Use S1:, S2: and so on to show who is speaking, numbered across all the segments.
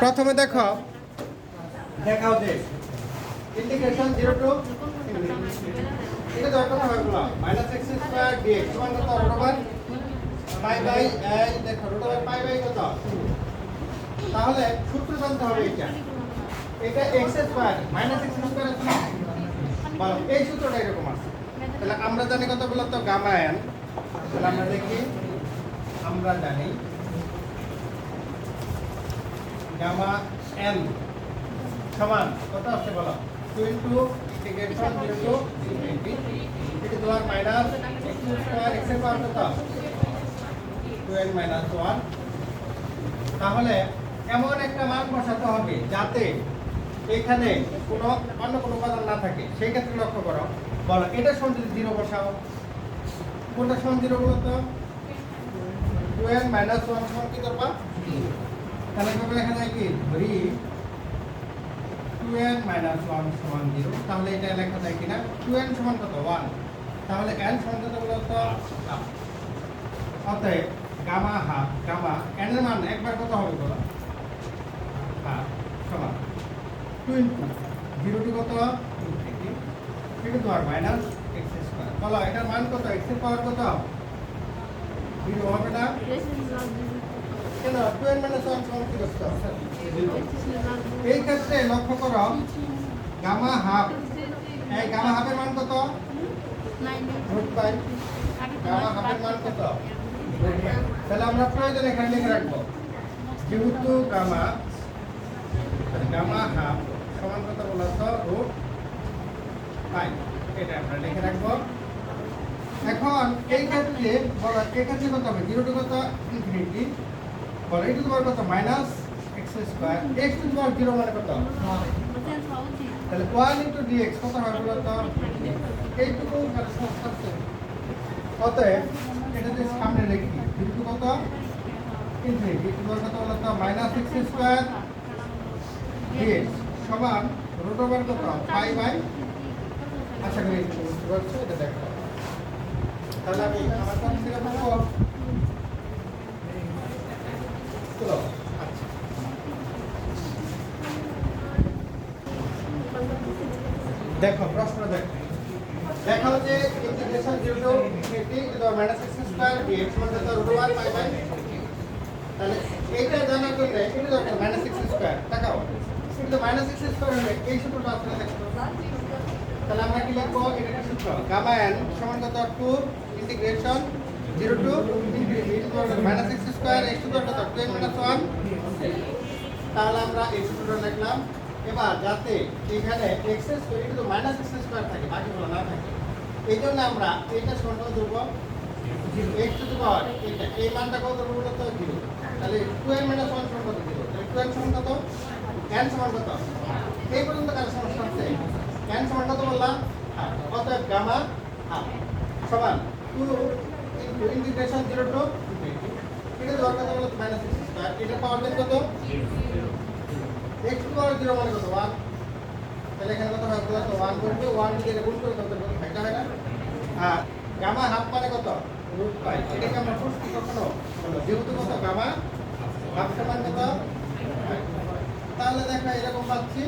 S1: প্রথমে দেখো। দেখাও যে। ইন্টিগ্রেশন জিরো টু এটা দরকার হবে বলো। মাইনাস এক্স স্কোয়ার ডিএক্স সমান কত? রোটাবার পাই বাই এই দেখো রোটাবার পাই বাই কত? তাহলে সূত্র জানতে হবে এটা। এটা X square minus X square বলো, এই সূত্রটা এরকম আছে। তাহলে আমরা জানি কত বলো তো গামা এন তাহলে আমরা দেখি, আমরা জানি গামা এন সমান কত আছে বলো? Two into integration to infinity এটা তোমার মাইনাস এক্স স্কোয়ার এক্সের পাওয়ার কত? টু এন মাইনাস ওয়ান তাহলে এমন একটা মান বসাতে হবে যাতে এখানে কোনো অন্য কোনো উপাদান না থাকে। সেই ক্ষেত্রে লক্ষ্য করো। বলো, এটা সমান জিরো বসাও। কোনটা সমান জিরো বলো তো? টু এন মাইনাস ওয়ান সমান কি করবা? তাহলে কবে লেখা যায় কি? ধরি টু এন মাইনাস ওয়ান সমান জিরো তাহলে এটা লেখা যায় কিনা? টু এন সমান কত? ওয়ান তাহলে এন সমান কত বলো তো? half। অতএব গামা হাফ গামা এন এর মান একবার কত হবে বলো? হাফ সমান। টু ইন্টু জিরো টু কত? ঠিক আছে আর মাইনাস এক্স স্কোয়ার বলো, এটার মান কত? এক্সের পাওয়ার কত? জিরো হবে না? কেন? টু এন মাইনাস এই ক্ষেত্রে লক্ষ্য করো, গামা হাফ। এই গামা হাফের মান কত? গামা হাফের মান কত? তাহলে আমরা প্রয়োজন এখানে লিখে রাখব। যেহেতু গামা গামা হাফ সমান কত বলতো রুট পাই এটা আমরা লিখে রাখব। এখন এই ক্ষেত্রে বলো, এই ক্ষেত্রে কত হবে? জিরো টু কত? ইনফিনিটি। বলো এই টু তোমার কত? Minus X square. X to তোমার জিরো মানে কত? তাহলে ওয়ান ইন্টু ডিএক্স কত হবে বলো তো? এইটুকু অতএব এটা যদি সামনে লিখি কিন্তু কত? ইনফিনিটি। তোমার কত বলো তো? মাইনাস এক্স স্কোয়ার ডিএক্স সমান রুট ওভার কত? Pi by? আশা এটা বুঝতে পারছ, এটা দেখো। তাহলে আমি আমার থেকে দেখো, প্রশ্ন দেখো। দেখাও যে integration zero to infinity minus x square dx মানে কত রুট ওভার পাই বাই তাহলে এইটা জানার জন্য এটা দরকার মাইনাস এক্স স্কয়ার তাকাও কিন্তু মাইনাস এক্স স্কয়ার হলে এই সূত্রটা আসলে দেখো। তাহলে আমরা কি লিখব? এটা কি সূত্র? গামা n সমান কত to integration zero to minus x square x to n minus one. তাহলে আমরা এই সূত্রটা লিখলাম। এবার যাতে এখানে এক্স স্কয়ার কিন্তু মাইনাস এক্স স্কয়ার থাকে, বাকিগুলো না থাকে। এই জন্য আমরা এটা সমান দেবো এক্স টু দি পাওয়ার এটা এই মানটা কত দেবো তো? জিরো তাহলে টু এন মাইনাস ওয়ান সমান কত জিরো তাহলে টু এন সমান কত? এন সমান কত? এই পর্যন্ত কার সমস্যা আছে এন সমান কত বললাম? অতএব গামা সমান two into integration zero to এটা দরকার হলো মাইনাস এক্স স্কয়ার এটা পাওয়ার কত? এক্স টু মানে কত ওয়ান তাহলে এখানে কত হবে বলতো ওয়ান করবে ওয়ান দিয়ে গুণ করে হয় না আর গামা হাফ মানে কত? রুট পাই এটাকে আমরা প্রশ্ন কখনো যেহেতু কত? গামা হাফ সমান কত। তাহলে দেখো, এরকম পাচ্ছি।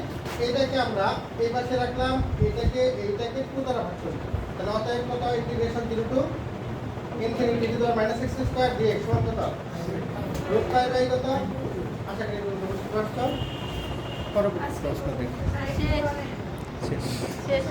S1: এটাকে আমরা এই পাশে রাখলাম, এটাকে, এইটাকে টু দ্বারা ভাগ তাহলে অতএব কত integration zero to infinity to the minus x square সমান কত? রুট পাই বাই আশা করি পরবর্তী প্রশ্ন দেখো।
S2: শেষ। শেষ।